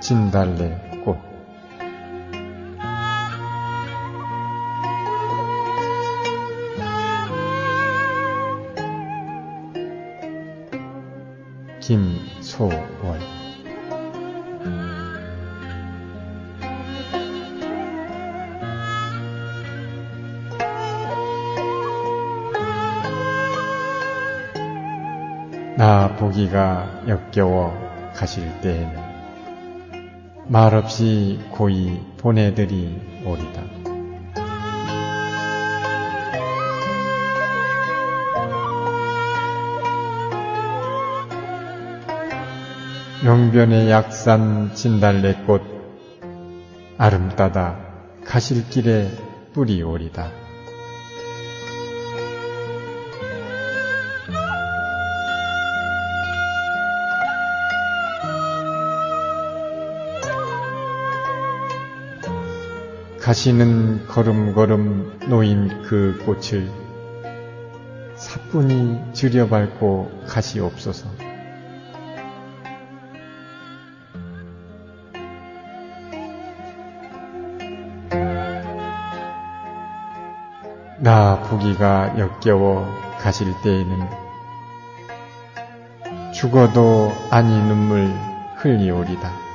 진달래 꽃. 김소월. 나 보기가 역겨워 가실 때에는 말없이 고이 보내드리 오리다. 용변의 약산 진달래꽃 아름따다 가실 길에 뿌리 오리다. 가시는 걸음걸음 놓인 그 꽃을 사뿐히 들여밟고 가시옵소서. 나 보기가 역겨워 가실 때에는 죽어도 아니 눈물 흘리오리다.